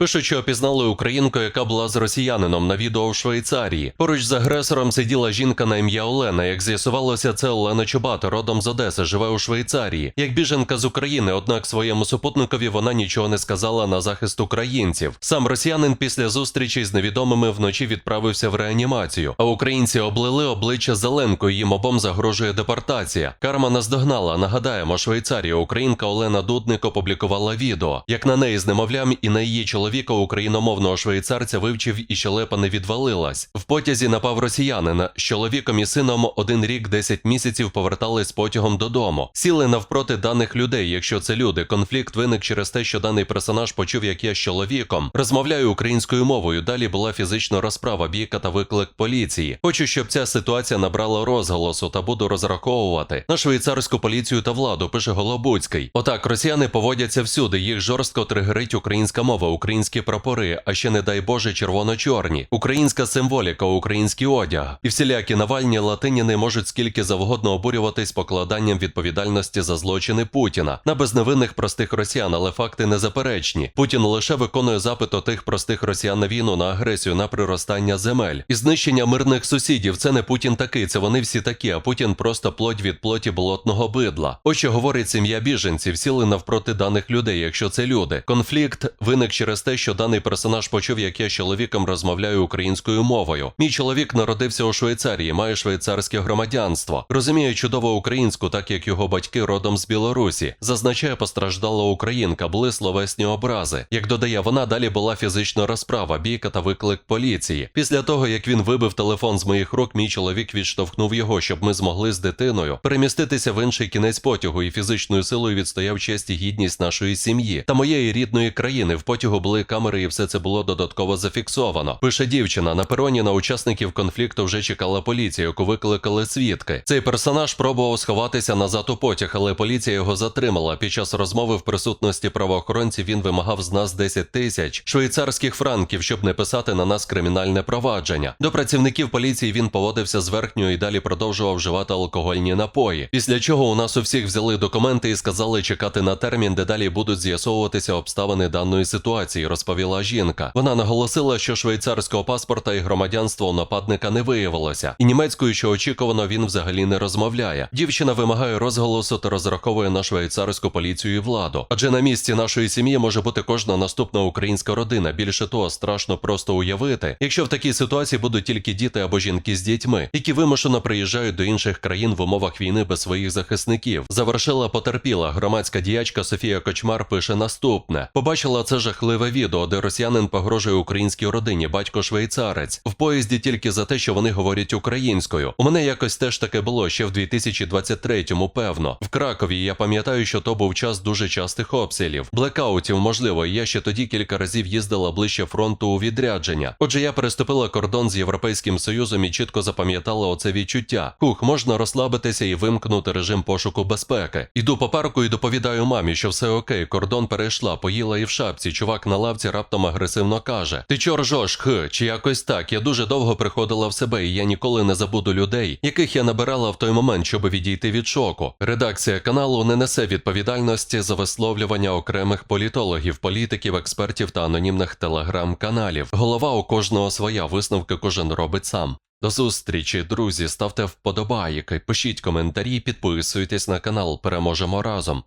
Пишуть, що опізнали українку, яка була з росіянином на відео в Швейцарії. Поруч з агресором сиділа жінка на ім'я Олена. Як з'ясувалося, це Олена Чубата, родом з Одеси, живе у Швейцарії. Як біженка з України, однак своєму супутникові вона нічого не сказала на захист українців. Сам росіянин після зустрічі з невідомими вночі відправився в реанімацію. А українці облили обличчя зеленкою. Їм обом загрожує депортація. Карма наздогнала. Нагадаємо, Швейцарія українка Олена Дудник опублікувала відео, як на неї з немовлям і на її чоловіка україномовного швейцарця вивчив і щелепа не відвалилась. В потязі напав росіянин. З чоловіком і сином один рік 10 місяців повертались потягом додому. Сіли навпроти даних людей. Якщо це люди, конфлікт виник через те, що даний персонаж почув, як я з чоловіком розмовляю українською мовою. Далі була фізична розправа, бійка та виклик поліції. Хочу, щоб ця ситуація набрала розголосу та буду розраховувати на швейцарську поліцію та владу. Пише Голобуцький. Отак росіяни поводяться всюди. Їх жорстко тригерить українська мова, українські прапори, а ще не дай Боже, червоно-чорні, українська символіка, український одяг. І всілякі Навальні латиніни можуть скільки завгодно обурюватись покладанням відповідальності за злочини Путіна на безневинних простих росіян, але факти незаперечні. Путін лише виконує запит отих простих росіян на війну, на агресію, на приростання земель і знищення мирних сусідів. Це не Путін такий, це вони всі такі. А Путін просто плоть від плоті болотного бидла. Ось що говорить сім'я біженців, сіли навпроти даних людей, якщо це люди. Конфлікт виник через те, що даний персонаж почув, як я з чоловіком розмовляю українською мовою. Мій чоловік народився у Швейцарії, має швейцарське громадянство. Розуміє чудово українську, так як його батьки родом з Білорусі. Зазначає, постраждала українка, були словесні образи. Як додає вона, далі була фізична розправа, бійка та виклик поліції. Після того, як він вибив телефон з моїх рук, мій чоловік відштовхнув його, щоб ми змогли з дитиною переміститися в інший кінець потягу і фізичною силою відстояв честь і гідність нашої сім'ї та моєї рідної країни. В потягу були камери, і все це було додатково зафіксовано. Пише дівчина на пероні на учасників конфлікту вже чекала поліція, яку викликали свідки. Цей персонаж пробував сховатися назад у потяг, але поліція його затримала. Під час розмови в присутності правоохоронців він вимагав з нас 10 тисяч швейцарських франків, щоб не писати на нас кримінальне провадження. До працівників поліції він поводився з верхньою і далі продовжував вживати алкогольні напої. Після чого у нас у всіх взяли документи і сказали чекати на термін, де далі будуть з'ясовуватися обставини даної ситуації, розповіла жінка. Вона наголосила, що швейцарського паспорта і громадянства у нападника не виявилося, і німецькою, що очікувано, він взагалі не розмовляє. Дівчина вимагає розголосу та розраховує на швейцарську поліцію і владу. Адже на місці нашої сім'ї може бути кожна наступна українська родина. Більше того, страшно просто уявити, якщо в такій ситуації будуть тільки діти або жінки з дітьми, які вимушено приїжджають до інших країн в умовах війни без своїх захисників. Завершила потерпіла. Громадська діячка Софія Кочмар пише наступне: побачила це жахливе відео, де росіянин погрожує українській родині, батько швейцарець в поїзді тільки за те, що вони говорять українською. У мене якось теж таке було ще в 2023-му, певно. В Кракові я пам'ятаю, що то був час дуже частих обстрілів, блекаутів, можливо. Я ще тоді кілька разів їздила ближче фронту у відрядження. Отже, я переступила кордон з Європейським Союзом і чітко запам'ятала оце відчуття. Хух, можна розслабитися і вимкнути режим пошуку безпеки. Іду по парку і доповідаю мамі, що все окей, кордон перейшла, поїла і в шапці. Чувак на лавці раптом агресивно каже: Ти чор ржеш, х, чи якось так. Я дуже довго приходила в себе, і я ніколи не забуду людей, яких я набирала в той момент, щоб відійти від шоку. Редакція каналу не несе відповідальності за висловлювання окремих політологів, політиків, експертів та анонімних телеграм-каналів. Голова у кожного своя висновки кожен робить сам. До зустрічі, друзі, ставте вподобайки, пишіть коментарі, підписуйтесь на канал. Переможемо разом.